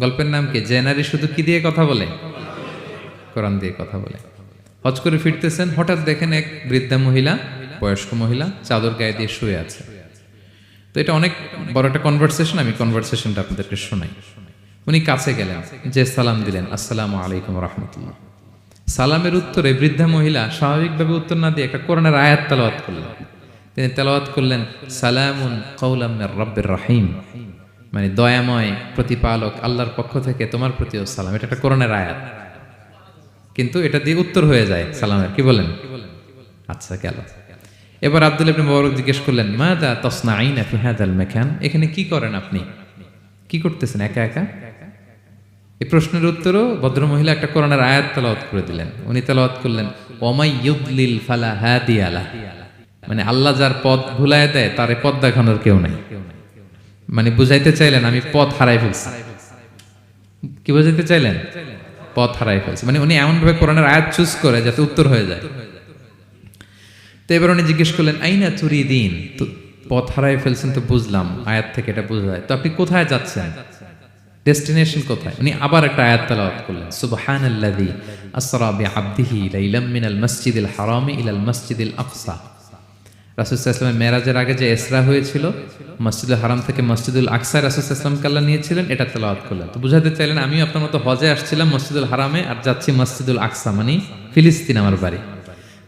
গল্পের নাম কি? যে নারী শুধু কি দিয়ে কথা বলে? কোরআন দিয়ে কথা বলে। হজ করে ফিরতেছেন, হঠাৎ দেখেন এক বৃদ্ধা মহিলা, বয়স্ক মহিলা, চাদর গায়ে দিয়ে শুয়ে আছে। তো এটা অনেক বড় একটা কনভারসেশন আমি কনভারসেশনটা আপনাদেরকে শোনাই। উনি কাছে গেলেন, যে সালাম দিলেন, আসসালামু আলাইকুম রহমতুল্লাহ। সালামের উত্তরে বৃদ্ধা মহিলা স্বাভাবিকভাবে উত্তর না দিয়ে একটা কোরআনের আয়াত তেলাওয়াত করলেন। তিনি তেলাওয়াত করলেন, সালামুন কৌলাম রব্বের রহিম। মানে দয়াময় প্রতিপালক আল্লাহর পক্ষ থেকে তোমার প্রতিও সালাম। এটা একটা কোরআনের আয়াত। কিন্তু এটা দিয়ে উত্তর হয়ে যায় সালামের। কি বলেন? আচ্ছা গেল। এবার আব্দুল ইবনে মুবারক জিজ্ঞেস করলেন মা দা তসনা আইনা ফি হাদাল মাকান? এখানে কি করেন আপনি? কি করতেছেন? একা একা? এই প্রশ্নের উত্তরও ভদ্রমহিলা একটা কোরআনের আয়াত তেলাওয়াত করে দিলেন। উনি তেলাওয়াত করলেন, ওমাই ইউদলিল ফালা হাদিয়ালা। মানে আল্লাহ যার পথ ভুলায় দেয়, তার পথ দেখানোর কেউ নাই। মানে বুঝাইতে চাইলেন, আমি পথ হারাই ফেলছি। কি বুঝাইতে চাইলেন? পথ হারাই ফেলছি। মানে উনি এমন ভাবে কোরআনের আয়াত চুজ করে যাতে উত্তর হয়ে যায়। তো এবার উনি জিজ্ঞেস করলেন, আইনা চুরি দিন তো পথ হারাই ফেলছেন তো বুঝলাম, আয়াত থেকে এটা বোঝা যায়। তো আপনি কোথায় যাচ্ছেন? ডেস্টিনেশন কোথায়? উনি আবার একটা আয়াত তেলাওয়াত করলেন, সুবহানাল্লাযী আসরা বিআবদিহি লাইলাম মিনাল মাসজিদিল হারামি ইলাল মাসজিদিল আকসা। রাসূল সাল্লাল্লাহু মেরাজের আগে যে এসরা হয়েছিল, মসজিদুল হারাম থেকে মসজিদুল আকসা রাসূল সাল্লাল্লাহু কাল্লা নিয়েছিলেন, এটা তেলাওয়াত করলেন। তো বুঝাতে চাইলেন, আমিও আপনার মতো হজে আসছিলাম মসজিদুল হারামে আর যাচ্ছি মসজিদুল আকসা মানে ফিলিস্তিন আমার বাড়ি।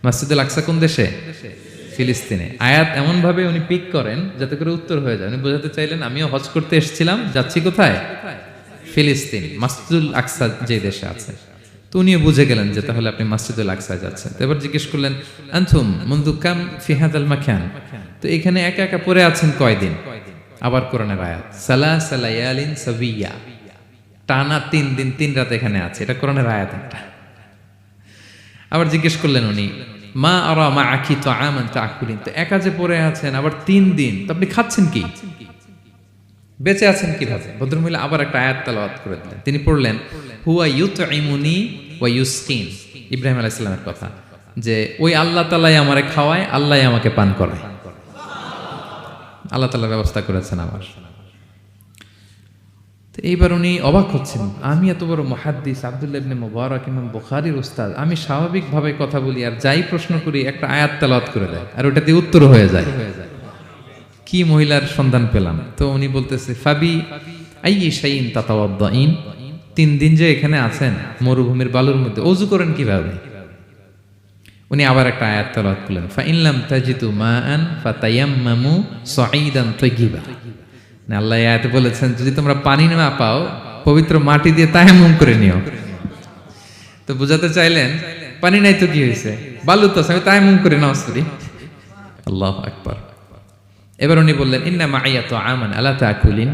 মসজিদুল আকসা কোন দেশে? ফিলিস্তিনে। আয়াত এমনভাবে উনি পিক করেন যাতে করে উত্তর হয়ে যায়। উনি বোঝাতে চাইলেন, আমিও হজ করতে এসেছিলাম, যাচ্ছি কোথায়? ফিলিস্তিন। মাসজিদুল আকসা যে দেশে আছে। তো উনিও বুঝে গেলেন যে তাহলে আপনি মাসজিদুল আকসায় যাচ্ছেন। তো এবার জিজ্ঞেস করলেন আনথুম মন্দু কাম ফিহাদ আল মাখান? তো এখানে একা একা পড়ে আছেন কয়দিন? আবার কোরআনের আয়াত সালা সালায়ালিন সাবিয়া। টানা তিন দিন, তিন রাত এখানে আছে, এটা কোরআনের আয়াত একটা। আবার জিজ্ঞেস করলেন উনি, মা আরা মা আখি তো আমান তা আকুলিন তো একা যে পড়ে আছেন, আবার তিন দিন, তো আপনি খাচ্ছেন কি? বেঁচে আছেন কীভাবে? ভদ্রমহিলা আবার একটা আয়াত তালাওয়াত করে দিলেন। তিনি পড়লেন ইব্রাহিম কথা, যে ওই আল্লাহ তালাই আমারে খাওয়ায়, আল্লাহ আমাকে পান আল্লাহ তালা ব্যবস্থা করেছেন আমার। এইবার উনি অবাক হচ্ছেন, আমি এত বড় মহাদ্দিস আব্দুল্লাহ ইবনে ইমাম বুখারীর উস্তাদ, আমি স্বাভাবিকভাবে কথা বলি আর যাই প্রশ্ন করি, একটা আয়াত তেলাওয়াত করে দেয় আর ওটা দিয়ে উত্তর হয়ে যায়। কি মহিলার সন্ধান পেলাম? তো উনি বলতেছে, ফাবি আই তিন দিন যে এখানে আছেন, মরুভূমির বালুর মধ্যে, অজু করেন কীভাবে? উনি আবার একটা আয়াত তেলাওয়াত করলেন, ফাইনলাম মাআন ফাতায়াম্মামু সাঈদান তাইয়িবা না আল্লাহ এই আয়াতে বলেছেন, যদি তোমরা পানি না পাও, পবিত্র মাটি দিয়ে তায়াম্মুম করে নিও। তো বুঝাতে চাইলেন, পানি নাই তো কি হয়েছে বালু তো আমি তায়াম্মুম করে নাও পড়ি আল্লাহু আকবার। এবার উনি বললেন, ইন্না মাইয়া তো আমান আল্লাহ তাকুলিন।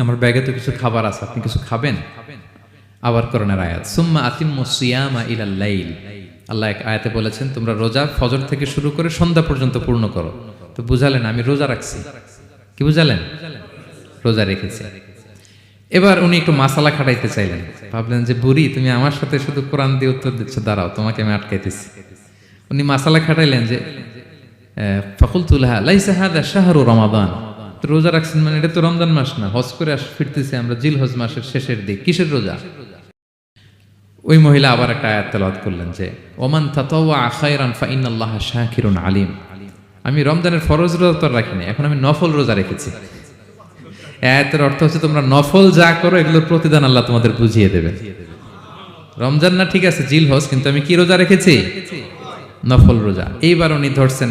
আমার ব্যাগে তো কিছু খাবার আছে, আপনি কিছু খাবেন? আবার করোনার আয়াত, সুম্মা আতিম্মু সিয়ামা ইলাল লাইল। আল্লাহ এক আয়াতে বলেছেন, তোমরা রোজা ফজর থেকে শুরু করে সন্ধ্যা পর্যন্ত পূর্ণ করো। তো বুঝালেন, আমি রোজা রাখছি। কি বুঝালেন? রোজা রেখেছি। এবার উনি একটু মাসালা খাটাইতে চাইলেন। ভাবলেন যে, বুড়ি, তুমি আমার সাথে শুধু কোরআন দিয়ে উত্তর দিচ্ছ, দাঁড়াও, তোমাকে আমি আটকাইতেছি। উনি মাসালা খাটাইলেন যে ফকুল তুলহা লাইসা হাদা শাহরু রমাদান। তো রোজা রাখছেন মানে এটা তো রমজান মাস না, হজ করে আস ফিরতেছি আমরা জিল হজ মাসের শেষের দিক। কিসের রোজা? ওই মহিলা আবার একটা আয়াত তেলাওয়াত করলেন যে, ওমান তাতাওয়া খায়রান ফা ইন্নাল্লাহা শাকিরুন আলিম। আমি রমজানের ফরজ রোজা তো রাখিনি এখন আমি নফল রোজা রেখেছি। আয়াতের অর্থ হচ্ছে তোমরা নফল যা করো, এগুলোর প্রতিদান আল্লাহ তোমাদের বুঝিয়ে দেবে রমজান না, ঠিক আছে, জিল হজ, কিন্তু আমি কি রোজা রেখেছি? নফল রোজা। এইবার উনি ধরছেন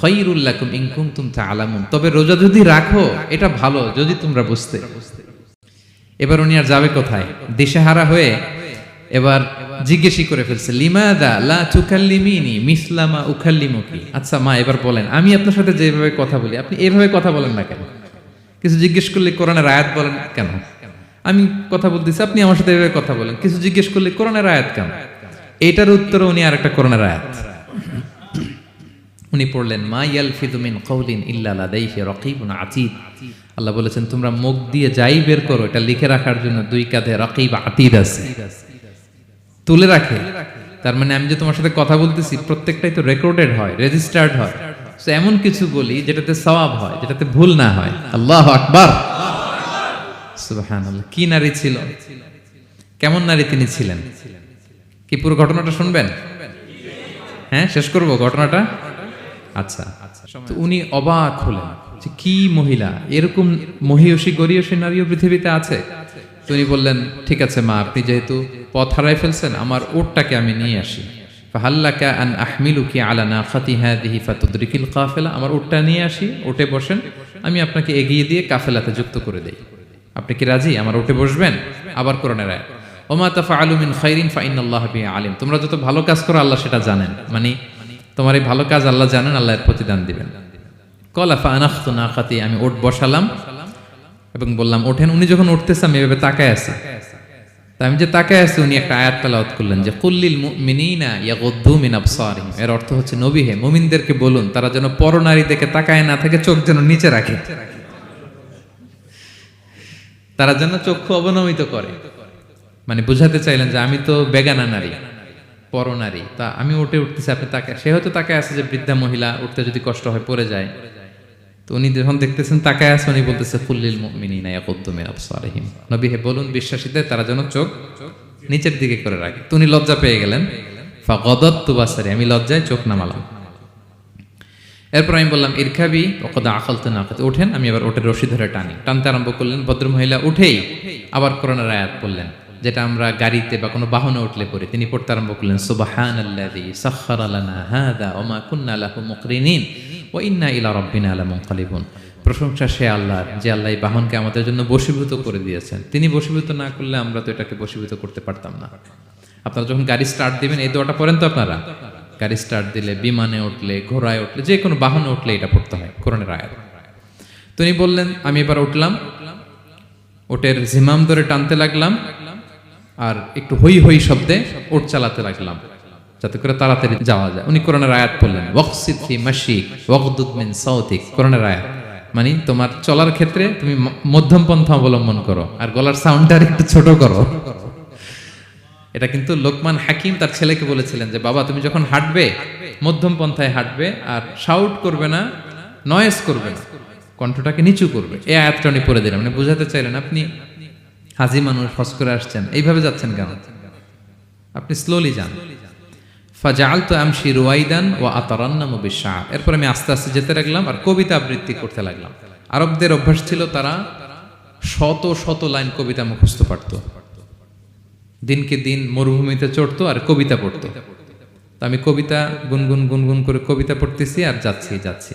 খৈরুল্লাকুম ইন কুনতুম তাআলামুন। তবে রোজা যদি রাখো, এটা ভালো, যদি তোমরা বুঝতে। এবার উনি আর যাবে কোথায়? দিশেহারা হয়ে এবার জিজ্ঞেসই করে ফেলছে, লিমাদা লা তুকাল্লিমিনি মিসলামা উকাল্লিমুকি? আচ্ছা মা, এবার বলেন, আমি আপনার সাথে যেভাবে কথা বলি, আপনি এভাবে কথা বলেন না কেন? কিছু জিজ্ঞেস করলে কোরআনের আয়াত বলেন কেন? আমি কথা বলতেছি, আপনি আমার সাথে এভাবে কথা বলেন, কিছু জিজ্ঞেস করলে কোরআনের আয়াত কেন? এটার উত্তরে উনি আর একটা কোরআনের আয়াত। উনি পড়লেন, মা ইয়ালফিদু মিন কওলিন ইল্লা লাদাইহি রাকিবুন আতীদ। আল্লাহ বলেছেন, তোমরা মুখ দিয়ে যাই বের করো, এটা লিখে রাখার জন্য দুই কাঁধে রাকিব আতীদ আছে। তুলে রাখে। তার মানে আমি যে তোমার সাথে কথা বলতেছি, প্রত্যেকটাই তো রেকর্ডেড হয়, রেজিস্টার্ড হয়। তো এমন কিছু বলি যেটাতে সওয়াব হয়, যেটাতে ভুল না হয়। আল্লাহ আকবার। সুবহানাল্লাহ, কি নারী ছিল? কেমন নারী তিনি ছিলেন? কি পুরো ঘটনাটা শুনবেন? হ্যাঁ শেষ করব ঘটনাটা? আচ্ছা। তো উনি অবাক হলেন যে কি মহিলা? এরকম মহিয়সী গরিয়সী নারীও পৃথিবীতে আছে? তো উনি বললেন ঠিক আছে মা আপনি যেহেতু পথ হারাই ফেলছেন আমার ওটটাকে আমি নিয়ে আসি। ফাহাল্লাকা আন আহমিলুকি আলা নাখাতি হাদিহি ফাতুদরিকিল কাফেলা। আমার ওটটা নিয়ে আসি ওটে বসেন আমি আপনাকে এগিয়ে দিয়ে কাফেলাতে যুক্ত করে দেই। আপনি কি রাজি? আমার ওটে বসবেন? আবার কোরআনের ওমা তাফা আলুমিন খাইরিন ফাইন আল্লাহ আলিম তোমরা যত ভালো কাজ করো আল্লাহ সেটা জানেন। মানে তোমার এই ভালো কাজ আল্লাহ জানেন, আল্লাহ এর প্রতিদান দিবেন। কলাফা না নাকাতি আমি ওট বসালাম এবং বললাম, ওঠেন। উনি যখন উঠতেছে, আমি এভাবে তাকায় আছি। তা আমি যে তাকায় আছি, উনি একটা আয়াত তেলাওয়াত করলেন যে কুল্লিল মুমিনিনা ইয়াগুদ্দু মিন আবসারিহিম। এর অর্থ হচ্ছে, নবী হে, মুমিনদেরকে বলুন, তারা যেন পরনারী দেখে তাকায় না থাকে, চোখ যেন নিচে রাখে। তারা যেন চক্ষু অবনমিত করে। মানে বুঝাতে চাইলেন যে, আমি তো বেগানা নারী। পরনারী। তা আমি উঠে উঠতেছি, আপনি তাকে সে হয়তো তাকে আছে যে বৃদ্ধা মহিলা, উঠতে যদি কষ্ট হয় পড়ে যায়। তো উনি যখন দেখতেছেন তাকে আছে, উনি বলতেছে ফুল্লিল মিনিনা ইয়াকুদ্দুমিন আবসারিহিম। নবী হে বলুন, বিশ্বাসীদের, তারা যেন চোখ নিচের দিকে করে রাখে। তো উনি লজ্জা পেয়ে গেলেন। ফাগদত্তু বাসারি, আমি লজ্জায় চোখ নামালাম। এরপর আমি বললাম ইরখাবি ওকদা আখলতে না আখলতে ওঠেন, আমি আবার ওটের রশি ধরে টানি। টানতে আরম্ভ করলেন, ভদ্রমহিলা উঠেই আবার করোনার আয়াত বললেন যেটা আমরা গাড়িতে বা কোনো বাহনে উঠলে পড়ি, তিনি পড়তে আরম্ভ করলেন সুবাহান প্রশংসা সে আল্লাহর যে আল্লাহ এই বাহনকে আমাদের জন্য বশীভূত করে দিয়েছেন। তিনি বশীভূত না করলে আমরা তো এটাকে বশীভূত করতে পারতাম না। আপনারা যখন গাড়ি স্টার্ট দিবেন, এই দোয়াটা পড়েন তো আপনারা? গাড়ি স্টার্ট দিলে, বিমানে উঠলে, ঘোড়ায় উঠলে, যে কোনো বাহনে উঠলে এটা পড়তে হয়, কোরআনের আয়াত। তো উনি বললেন, আমি এবার উঠলাম। ওটের জিমাম ধরে টানতে লাগলাম। আর একটু হই হই শব্দে ওট চালাতে লাগলাম, যাতে করে তাড়াতাড়ি যাওয়া যায়। উনি কোরআনের আয়াত ওয়াকদুদ মিন সাউতিক কোরআনের আয়াত। মানে তোমার চলার ক্ষেত্রে তুমি মধ্যম পন্থা অবলম্বন করো, আর গলার সাউন্ডটা একটু ছোট করো। এটা কিন্তু লোকমান হাকিম তার ছেলেকে বলেছিলেন যে, বাবা, তুমি যখন হাঁটবে মধ্যম পন্থায় হাঁটবে, আর শাউট করবে না নয়েস করবে না, কণ্ঠটাকে নিচু করবে। এই আয়াতটা উনি পড়ে দিলেন। মানে বুঝাতে চাইলেন, আপনি হাজি মানুষ হস করে আসছেন। এইভাবে যাচ্ছেন কেন? আপনি স্লোলি যান। ফাজাল তো আমশি রুয়াইদান ও আতারান্না মুবিশাহ এরপর আমি আস্তে আস্তে যেতে লাগলাম আর কবিতা আবৃত্তি করতে লাগলাম। আরবদের অভ্যাস ছিল তারা শত শত লাইন কবিতা মুখস্থ পারতো। দিনকে দিন মরুভূমিতে চড়তো আর কবিতা পড়তো। আমি কবিতা গুনগুন গুনগুন করে কবিতা পড়তেছি আর যাচ্ছি যাচ্ছি।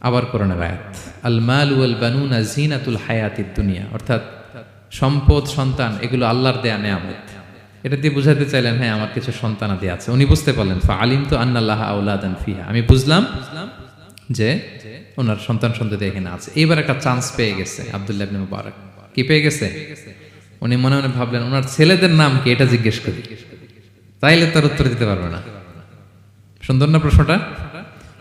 আবার কোরআনের আয়াত। আল মাল ওয়াল বানুনা জিনাতুল হায়াতিদ দুনিয়া। অর্থাৎ সম্পদ, সন্তান, এগুলো আল্লাহর দেয়া নেয়ামত। এটা দিয়ে বুঝাতে চাইলেন হ্যাঁ আমার কিছু সন্তানাদি আছে। উনি বুঝতে পারলেন ফা আলিম তো আন্নাল্লাহ আউলাদান ফিহা। আমি বুঝলাম যে ওনার সন্তান সন্ততি এখানে আছে। এইবার একটা চান্স পেয়ে গেছে, আব্দুল্লাহ ইবনে মুবারক। কি পেয়ে গেছে? উনি মনে মনে ভাবলেন, ওনার ছেলেদের নাম কি? এটা জিজ্ঞেস করি। তাইলে তার উত্তর দিতে পারবে না। সুন্দর না প্রশ্নটা?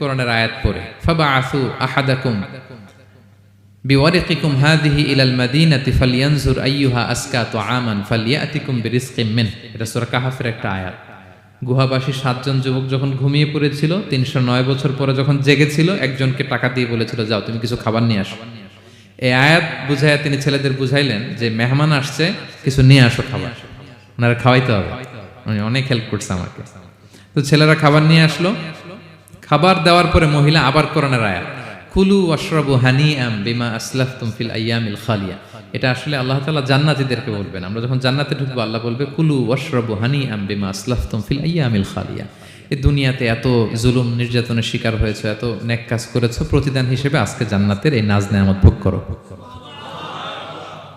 কোরআনের আয়াত পড়ে। ফাবা আসু আহাদাকুম এটা সূরা একটা আয়াত। গুহাবাসী সাতজন যুবক যখন ঘুমিয়ে পড়েছিল, তিনশো নয় বছর পরে যখন জেগেছিল, একজনকে টাকা দিয়ে বলেছিল, যাও, তুমি কিছু খাবার নিয়ে আসো। এই আয়াত বুঝাইয়া তিনি ছেলেদের বুঝাইলেন যে, মেহমান আসছে, কিছু নিয়ে আসো খাবার। ওনারা খাওয়াইতে হবে। অনেক হেল্প করছে আমাকে। তো ছেলেরা খাবার নিয়ে আসলো। খাবার দেওয়ার পরে মহিলা আবার কোরআনের আয়াত, কুলু অশ্রবু হানি আম বিমা আসলাফতুম ফিল আইয়ামিল খালিয়া। এটা আসলে আল্লাহ তাআলা জান্নাতীদেরকে বলবেন। আমরা যখন জান্নাতে ঢুকবো, আল্লাহ বলবে, কুলু অশ্রবু হানি আম বিমা আসলাফতুম ফিল আইয়ামিল খালিয়া। এই দুনিয়াতে এত জুলুম, নির্যাতনের শিকার হয়েছে, এত ন্যাক কাজ করেছ, প্রতিদান হিসেবে আজকে জান্নাতের এই নাজ নেয়ামত ভোগ করো।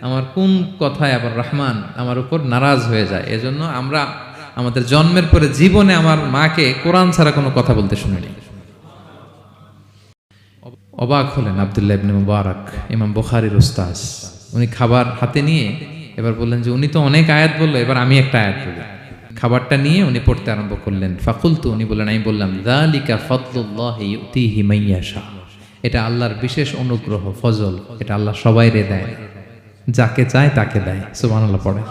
আমার কোন কথায় আবার রহমান আমার উপর নারাজ হয়ে যায়? এজন্য আমরা আমাদের জন্মের পরে জীবনে আমার মাকে কোরআন ছাড়া কোনো কথা বলতে শুনিনি। অবাক হলেন আবদুল্লাহ ইবনে মুবারক, ইমাম বুখারীর উস্তাজ উনি খাবার হাতে নিয়ে এবার বললেন যে, উনি তো অনেক আয়াত বলল, এবার আমি একটা আয়াত বলি। খাবারটা নিয়ে উনি পড়তে আরম্ভ করলেন। ফাকুলতু, উনি বললেন, আমি বললাম ইউতিহি মাইয়াশা। এটা আল্লাহর বিশেষ অনুগ্রহ, ফজল, এটা আল্লাহ সবাইরে দেয়। যাকে চায় তাকে দেয় সুবহানাল্লাহ পড়ে।